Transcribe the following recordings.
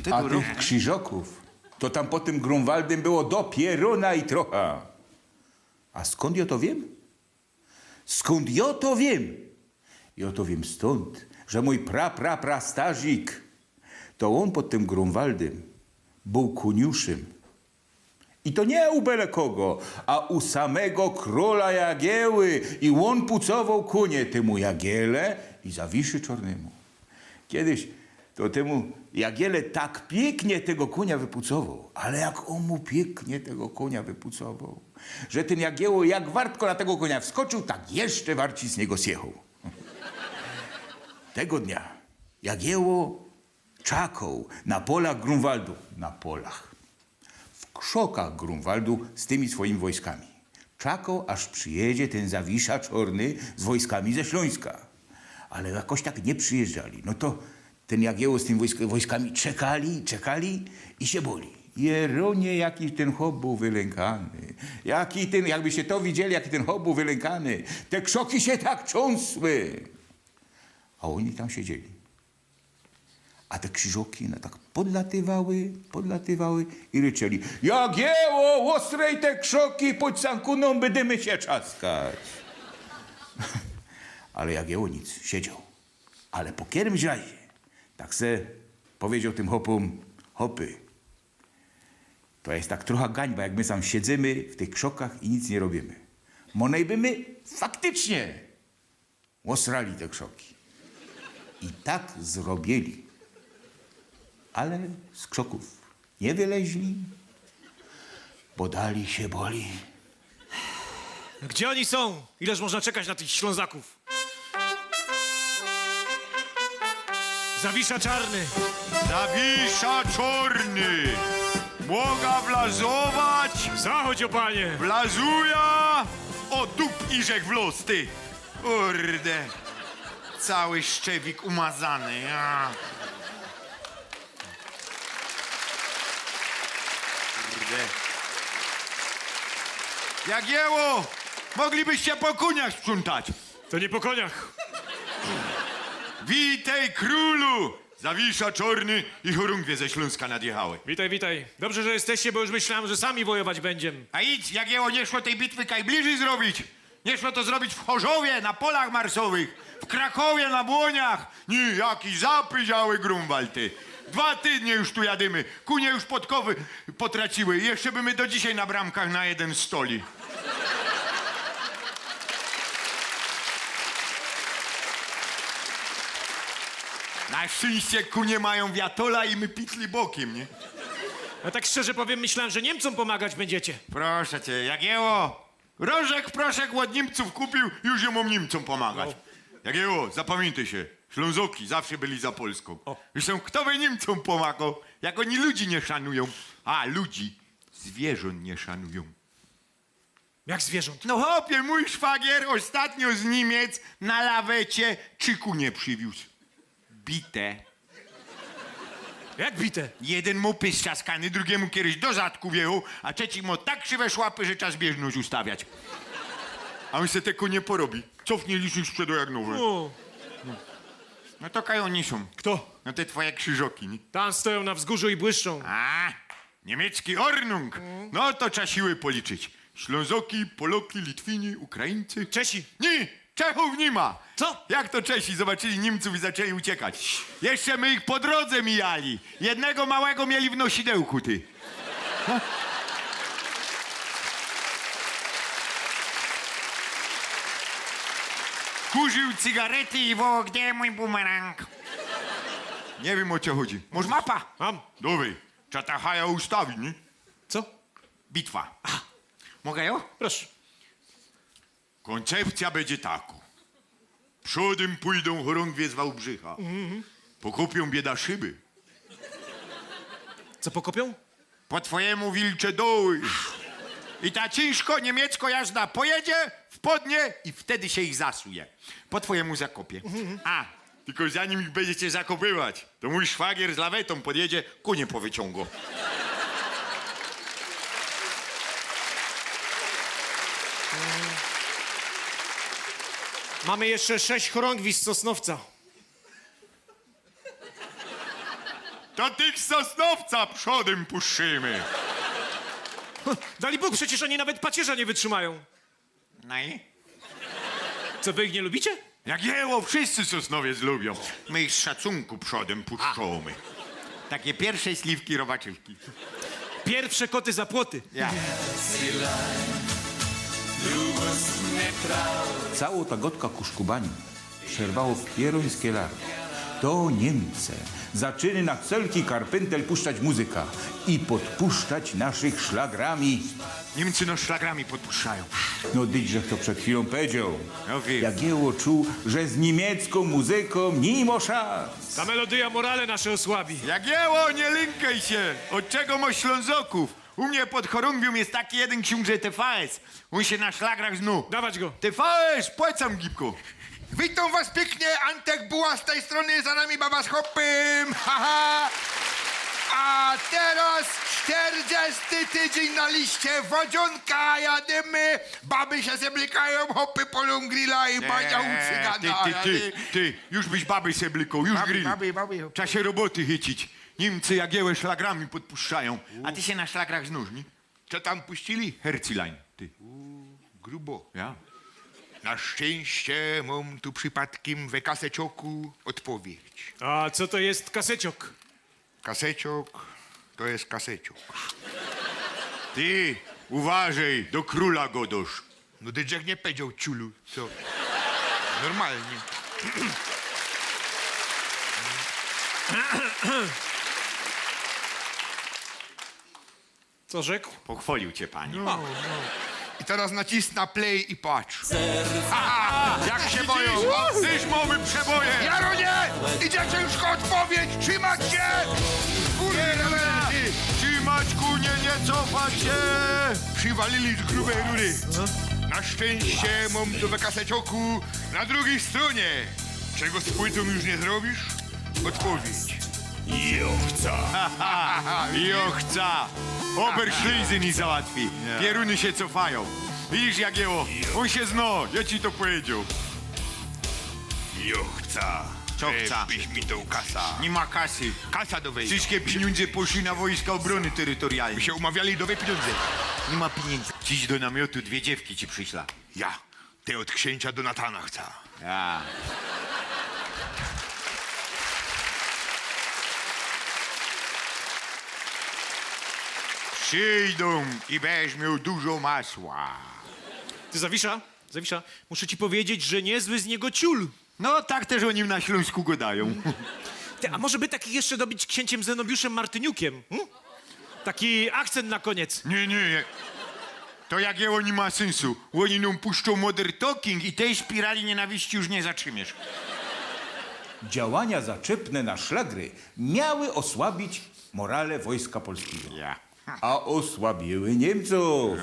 80 A roku. tych krzyżoków to tam po tym Grunwaldem było dopiero na i trochę. A skąd ja to wiem? Skąd ja to wiem? Ja to wiem stąd, że mój pra, pra, pra stażik, to on pod tym Grunwaldem był koniuszym. I to nie u byle kogo, a u samego króla Jagieły. I on pucował konie temu Jagiele i Zawiszy Czornemu. Kiedyś to temu Jagiele tak pięknie tego konia wypucował, ale jak on mu pięknie tego konia wypucował, że ten Jagieło jak wartko na tego konia wskoczył, tak jeszcze warci z niego zjechał. Tego dnia Jagieło czakał na polach Grunwaldu. Na polach w krzokach Grunwaldu z tymi swoimi wojskami. Czakał, aż przyjedzie ten Zawisza Czorny z wojskami ze Śląska. Ale jakoś tak nie przyjeżdżali. No to ten Jagieło z tymi wojsk wojskami czekali, czekali i się boli. Jeronie, jaki ten chłop był wylękany. Jaki ten, jakbyście to widzieli, jaki ten chłop był wylękany. Te krzoki się tak cząsły. A oni tam siedzieli. A te krzyżoki no tak podlatywały, podlatywały i ryczeli Jagieło, ostrej te krzoki, pod sankuną będziemy się czaskać. Ale Jagieło nic, siedział. Ale po którymś razie, tak se powiedział tym hopom, hopy, to jest tak trochę gańba, jak my tam siedzimy w tych krzokach i nic nie robimy. Monej by my faktycznie osrali te krzoki. I tak zrobili. Ale z krzoków nie wyleźli, bo dali się boli. Gdzie oni są? Ileż można czekać na tych Ślązaków? Zawisza czarny. Zawisza czorny! Mogę wlazować, Zachodź, o panie! wlazuja! O dup i rzek w los, ty! Kurde! Cały szczewik umazany, ja. Kurde. Jagieło! Moglibyście po kuniach sprzątać! To nie po koniach. Witaj królu! Zawisza czorny i chorągwie ze Śląska nadjechały. Witaj, witaj. Dobrze, że jesteście, bo już myślałem, że sami wojować będziemy. A idź, Jagieło, nie szło tej bitwy kaj bliżej zrobić. Nie szło to zrobić w Chorzowie, na polach marsowych, w Krakowie, na Błoniach. Nie, jaki zapyziały Grunwaldy. Dwa tygodnie już tu jadymy. Kunie już podkowy potraciły. Jeszcze by my do dzisiaj na bramkach na jeden stoli. Na szczęście kunie mają wiatola i my pitli bokiem, nie? A tak szczerze powiem, myślałem, że Niemcom pomagać będziecie. Proszę cię, Jagieło, Rożek proszek od Niemców kupił, już ją Niemcom pomagać. Jagieło, zapamiętaj się, Ślązoki zawsze byli za Polską. Zresztą kto by Niemcom pomagał, jak oni ludzi nie szanują? A, ludzi, zwierząt nie szanują. Jak zwierząt. No hopie, mój szwagier ostatnio z Niemiec na lawecie czyku nie przywiózł. Bite. Jak bite. Jeden mu pyszczaskany, drugiemu kiedyś do zadku a trzeci mu tak krzywe szłapy, że czas bieżność ustawiać. A on se tego nie porobi. Cofnie liczy sprzedał jak nowe. O, No to kaj oni są. kto? No te twoje krzyżoki, nie? Tam stoją na wzgórzu i błyszczą. A, niemiecki Ornung. No to trzeba siły policzyć. Ślązoki, Poloki, Litwini, Ukraińcy. Czesi. Nie, Czechów nie ma. Co? Jak to Czesi zobaczyli Niemców i zaczęli uciekać? Jeszcze my ich po drodze mijali. Jednego małego mieli w nosidełku, ty. Kurzył cygarety i wołał, gdzie mój bumerang? Nie wiem o co chodzi. Może mapa? Mam. Dobry. Trzeba ta haja ustawić, nie? Co? Bitwa. Mogę ją? Proszę. Koncepcja będzie taka. Przodem pójdą chorągwie z Wałbrzycha. Pokupią bieda szyby. Co pokopią? Po twojemu wilcze doły. I ta ciężko niemiecko jazda pojedzie w podnie i wtedy się ich zasuje. Po twojemu zakopie. A, tylko zanim ich będziecie zakopywać, to mój szwagier z lawetą podjedzie, kunie powyciągo. Mamy jeszcze sześć chorągwi z Sosnowca. to tych z Sosnowca przodem puszczymy. Dali Bóg, przecież oni nawet pacierza nie wytrzymają. No i? Co, wy ich nie lubicie? Jak jeło, wszyscy Sosnowiec lubią. My ich z szacunku przodem puszczamy. Takie pierwsze śliwki robaczywki. Pierwsze koty za płoty. Ja. Całą ta gotka kuszkubani przerwało pierońskie larwy. To Niemcy zaczyny na celki karpętel puszczać muzyka i podpuszczać naszych szlagrami. Niemcy no szlagrami podpuszczają. No dyćżech to przed chwilą powiedział. No wiem. Jagieło czuł, że z niemiecką muzyką nie ma szans. Ta melodia morale nasze osłabi. Jak jeło, nie lękaj się. Od czego ma Ślązoków? U mnie pod chorągwią jest taki jeden książę TVS. On się na szlagrach znu. Dawać go. TVS, płacam gipko. Witam was pięknie, Antek Buła z tej strony, za nami baba z hopym, haha. A teraz 40 tydzień na liście, wodzionka, jadymy, baby się zeblikają, hopy polą grilla i baniałcy Eee, ty, gada. ty, ty, ty, już byś baby seblyką, już Baby, grill. baby, baby. W czasie roboty chycić. Niemcy Jagiełę szlagrami podpuszczają. A ty się na szlagrach znów, nie? Co tam puścili? Hercilań, ty. Grubo. Ja? Na szczęście mam tu przypadkiem we kasecioku odpowiedź. A co to jest kaseciok? Kaseciok to jest kaseciok. Ty, uważaj, do króla godosz. No Dydżek nie powiedział ciulu, co? Normalnie. Co rzekł? Pochwalił cię pani. I teraz nacisk na play i patrz. Jak się boją? Tyż mamy przeboje! Jaronie! Idzie ciężko odpowiedź! Trzymać się! Kurde! Trzymać kunie, nie cofać się! Przywalili z grubej rury. Na szczęście mam tu we kasecioku na drugiej stronie. Czego z płytą już nie zrobisz? Odpowiedź. Jochca. Jochca! Oberschließen i załatwi. Pieruny się cofają. Widzisz, Jagieło? On się zno, ja ci to powiedział. Jochca. Co chca? Byś mi tą kasa. Nie ma kasy. Kasa do wejścia. Wszystkie pieniądze poszły na wojska obrony terytorialnej. My się umawiali do pieniądze. Nie ma pieniędzy. Dziś do namiotu dwie dziewki ci przyśla. Ja. Ty od księcia Donatana chcę. Ja. Przyjdą i miał dużo masła. Ty Zawisza? Zawisza, muszę ci powiedzieć, że niezły z niego ciul. No tak też o nim na Śląsku gadają. Ty, a może by taki jeszcze dobić księciem Zenobiuszem Martyniukiem? Hm? Taki akcent na koniec. Nie, nie. To Jagieło nie ma sensu. Oni nam puszczą modern talking i tej spirali nienawiści już nie zatrzymiesz. Działania zaczepne na szlagry miały osłabić morale wojska polskiego. Ja. A osłabiły Niemców,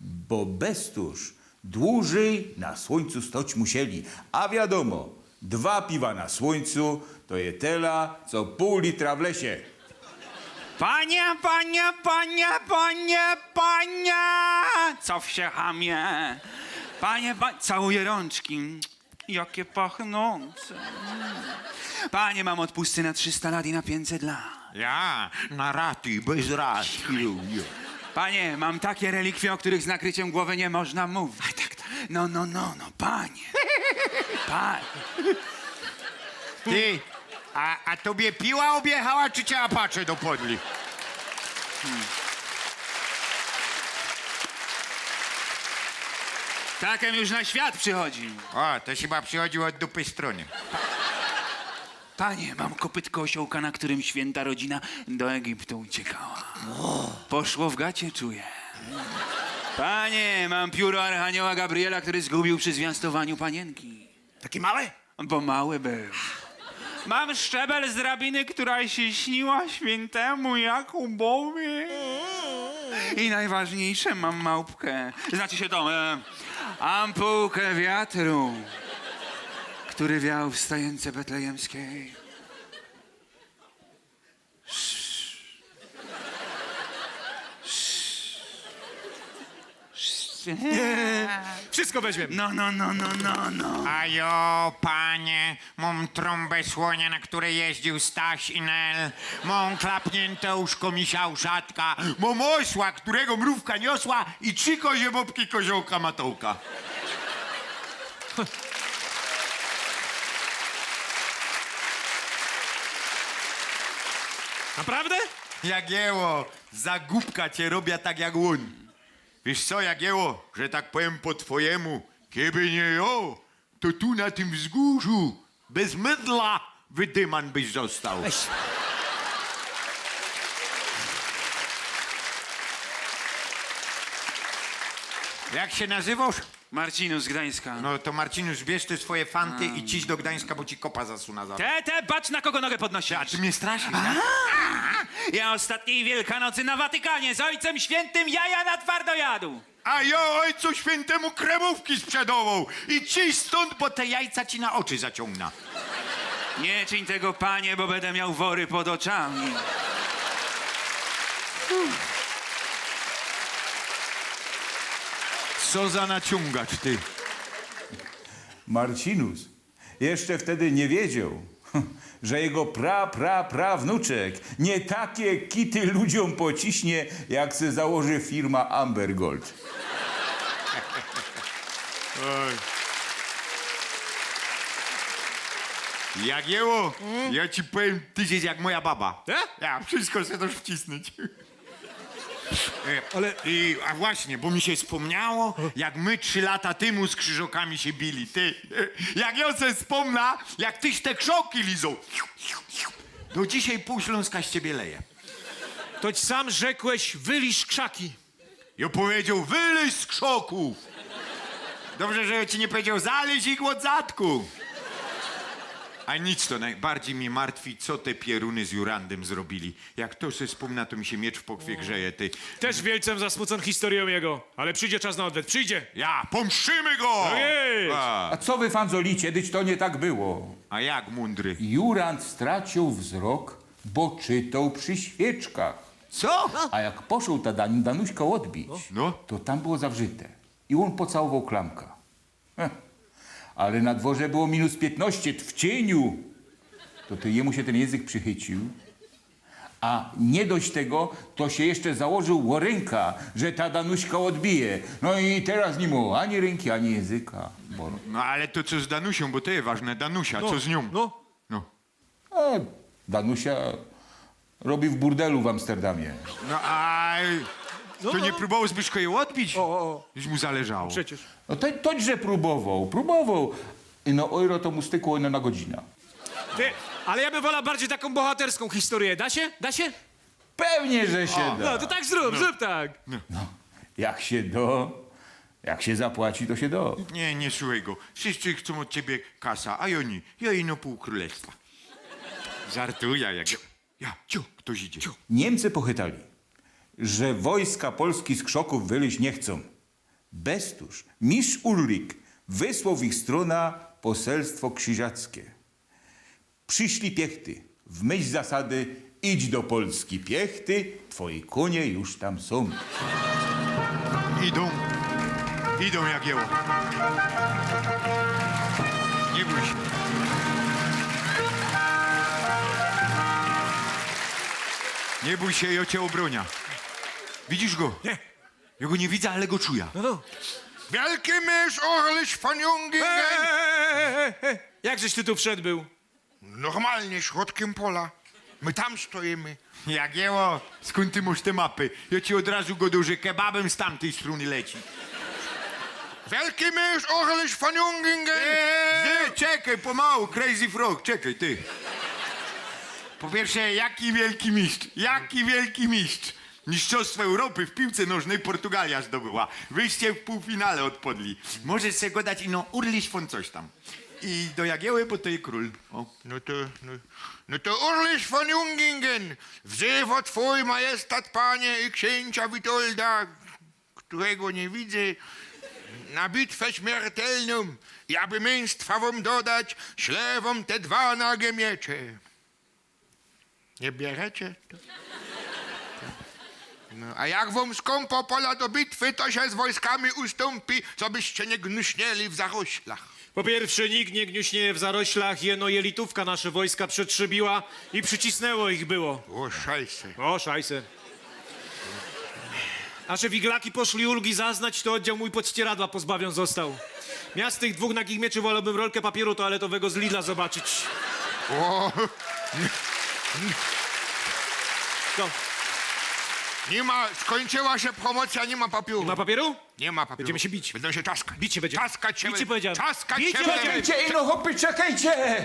bo Bestuż dłużej na słońcu stoć musieli. A wiadomo, dwa piwa na słońcu to je tela, co pół litra w lesie. Panie, panie, panie, panie, panie! Co się chamie? Panie, panie, całuję rączki. Jakie pachnące. Panie, mam odpusty na 300 lat i na 500 lat. Ja, na raty, bez rat. Panie, mam takie relikwie, o których z nakryciem głowy nie można mówić. tak, tak. No, no, no, no, panie. Panie. Ty, a, a tobie piła objechała, czy cię apacze dopodli? Takem już na świat przychodzi. O, to chyba przychodził od dupy strony. Panie, mam kopytko osiołka, na którym święta rodzina do Egiptu uciekała. Poszło w gacie, czuję. Panie, mam pióro Archanioła Gabriela, który zgubił przy zwiastowaniu panienki. Takie małe? Bo mały był. Mam szczebel z drabiny, która się śniła świętemu Jakubowi. I najważniejsze, mam małpkę. Znaczy się to, e, ampułkę wiatru, który wiał w stajence betlejemskiej. jeszcze. Wszystko weźmiemy. No, no, no, no, no, no. A jo, panie, mam trąbę słonia, na której jeździł Staś i Nel. Mam klapnięte uszko misia uszatka. Mam osła, którego mrówka niosła i trzy kozie bobki koziołka matołka. Naprawdę? Jagieło, zagubka cię robię tak jak on. Wiesz co, Jagieło, że tak powiem po twojemu, kieby nie jo, to tu na tym wzgórzu bez mydla wydyman byś został. Weź. Jak się nazywasz? Marcinus z Gdańska. No to Marcinusz, bierz te swoje fanty i ciś do Gdańska, bo ci kopa zasuna za. Te, te, patrz na kogo nogę podnosi. A ty mnie straszysz, tak? Ja ostatniej Wielkanocy na Watykanie z Ojcem Świętym jaja na twardo jadł. A ja ojcu świętemu kremówki sprzedawał i ciś stąd, bo te jajca ci na oczy zaciągna. Nie czyń tego, panie, bo będę miał wory pod oczami. Co za naciągacz, ty. Marcinus jeszcze wtedy nie wiedział, że jego pra, pra, pra wnuczek nie takie kity ludziom pociśnie, jak se założy firma Amber Gold. Jagieło, ja ci powiem, ty jesteś jak moja baba. E? Ja wszystko chcę też wcisnąć. E, Ale- I, a właśnie, bo mi się wspomniało, jak my trzy lata temu z krzyżokami się bili, ty. E, Jak ja sobie wspomna, jak tyś te krzoki lizą. Do dzisiaj pół Śląska z ciebie leje. Toć sam rzekłeś, wylisz krzaki. Ja powiedział, wyleź z krzoków. Dobrze, że ja ci nie powiedział, zaleź ich od zadku. A nic to najbardziej mnie martwi, co te pieruny z Jurandem zrobili. Jak to się wspomina, to mi się miecz w pokwie grzeje, ty. Też wielcem zasmucon historią jego. Ale przyjdzie czas na odwet. Przyjdzie. Ja, pomszczymy go! Tak jest. A, A co wy fanzolicie, dyć to nie tak było. a jak mądry? Jurand stracił wzrok, bo czytał przy świeczkach. Co? A jak poszł ta Dan Danuśka odbić, No. to tam było zawrzyte. I on pocałował klamka. Heh. Ale na dworze było minus 15 w cieniu. To to jemu się ten język przychycił. A nie dość tego, to się jeszcze założył łorynka, że ta Danuśka odbije. No i teraz nie mu ani ręki, ani języka. Bo... No ale to co z Danusią, bo to jest ważne, Danusia, co z nią? No. No, A Danusia robi w burdelu w Amsterdamie. no a... To No, nie no. próbował Zbyszko jej odbić? O, o, o. Już mu zależało. Przecież. No to, toćże próbował, próbował. I no ojro to mu stykło na godzina. Ty, ale ja bym wolał bardziej taką bohaterską historię. Da się? Da się? Pewnie, że się da. No, to tak zrób, zrób tak. Jak się do, jak się zapłaci, to się do. Nie, nie słuchaj go. Wszyscy chcą od ciebie kasa, a oni, ja ino pół królestwa. Żartuję jak... Ja, ciu, ktoś idzie. Niemcy pochytali, że wojska Polski z krzoków wyleźć nie chcą. Bestuż, mistrz Ulrik, wysłał w ich strona poselstwo krzyżackie. Przyszli piechty, w myśl zasady idź do Polski piechty, twoi konie już tam są. Idą. Idą jak jeło. Nie bój się. Nie bój się, ja cię obronia. Widzisz go? Nie. Ja go nie widzę, ale go czuję. No, no. Wielki mysz Orliś von Jungingen. Eee, Jakżeś ty tu wszedł był? Normalnie, środkiem pola. My tam stoimy. Jagieło, skąd ty masz te mapy? Ja ci od razu go że kebabem z tamtej strony leci. Wielki mysz Orliś von Jungingen. Eee, czekaj, pomału, Crazy Frog, czekaj, ty. Po pierwsze, jaki wielki mistrz, jaki wielki mistrz. Mistrzostwo Europy w piłce nożnej Portugalia zdobyła. Wyście w półfinale odpadli. Możesz sobie go dać ino urliś von coś tam. I do Jagieły, bo to król. O. No to, no, no to Orliś von Jungingen. Wzywa twój majestat, panie i księcia Witolda, którego nie widzę, na bitwę śmiertelną i aby męstwa wam dodać, ślę wam te dwa nagie miecze. Nie bierzecie? To? No, a jak wam skąpo pola do bitwy, to się z wojskami ustąpi, co byście nie gnuśnieli w zaroślach. Po pierwsze, nikt nie gniuśnie w zaroślach, jeno jelitówka nasze wojska przetrzebiła i przycisnęło ich było. O, szajse. O, szajse. Nasze wiglaki poszli ulgi zaznać, to oddział mój podścieradła pozbawion został. Miast tych dwóch nagich mieczy wolałbym rolkę papieru toaletowego z Lidla zobaczyć. O, Co? Nie ma, skończyła się promocja, nie ma papieru. Nie ma papieru? Nie ma papieru. Będziemy się bić. Będą się czaskać. Bić się będziemy. Czaskać się Bić się. Czaskać Bić się się będziemy. Czekajcie, ino hopy, czekajcie!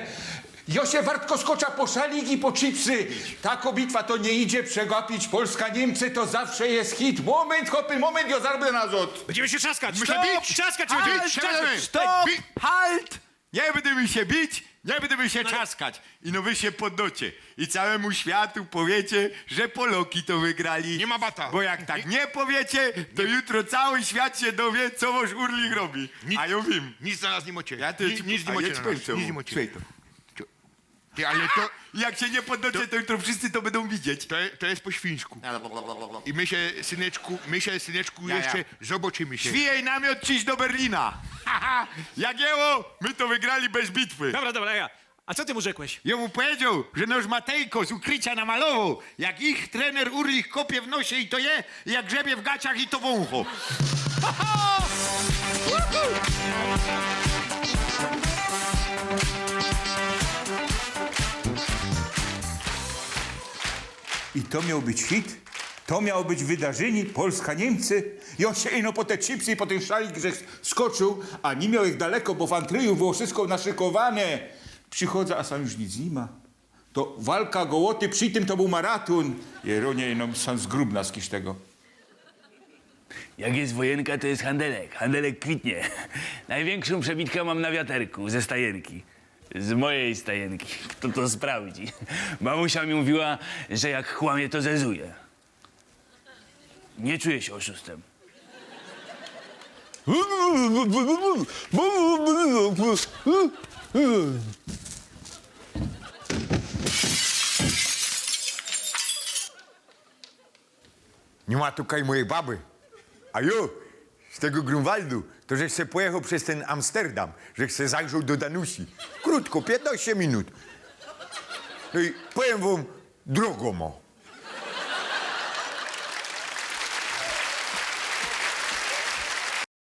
Josie Wartko skocza po szalik i po chipsy. Taka bitwa to nie idzie przegapić. Polska-Niemcy to zawsze jest hit. Moment, hopy, moment, jo zarby nazot. Będziemy się trzaskać. My się Stop! bić. Trzaskać się będziemy. bić się Trzaskać. będziemy. Stop! Halt! Nie będziemy się bić, nie będziemy się czaskać. I no wy się podnocie. I całemu światu powiecie, że Poloki to wygrali. Nie ma bata. Bo jak tak nie powiecie, to jutro cały świat się dowie, co wasz Urlik robi. Nic- A ja wiem. Nic na nas nie mocie. Ja to Ni- ci- nic nie a mocie ja na ci nas. powiem, Nic nie mocie. Słuchaj to. Ty, ale to, Jak się nie podnocie, to jutro wszyscy to będą widzieć. to, to jest po świńsku. I my się, syneczku, my się, syneczku, Ja, ja. jeszcze zobaczymy się. Świjaj namiot, ciś do Berlina. Haha, Jagieło, my to wygrali bez bitwy. Dobra, dobra, ja. A co ty mu rzekłeś? Ja mu powiedział, że noż Matejko z ukrycia namalował, jak ich trener Urlich kopie w nosie i to je, jak grzebie w gaciach i to wącho. I to miał być hit? To miało być wydarzenie Polska-Niemcy? Josie ino po te chipsy i po ten szalik, że skoczył, a nie miał ich daleko, bo w Antryju było wszystko naszykowane. Przychodzę, a sam już nic nie ma. To walka gołoty, przy tym to był maraton. Jeronie, no sam zgrubna z tego. Jak jest wojenka, to jest handelek. Handelek kwitnie. Największą przebitkę mam na wiaterku, ze stajenki. Z mojej stajenki. Kto to sprawdzi? Mamusia mi mówiła, że jak kłamie, to zezuje. Nie czuję się oszustem. Nie ma tutaj mojej baby. Z tego Grunwaldu, to żeś se pojechał przez ten Amsterdam, żeś se zajrzał do Danusi. Krótko, 15 minut. No i powiem wam, drogo mo.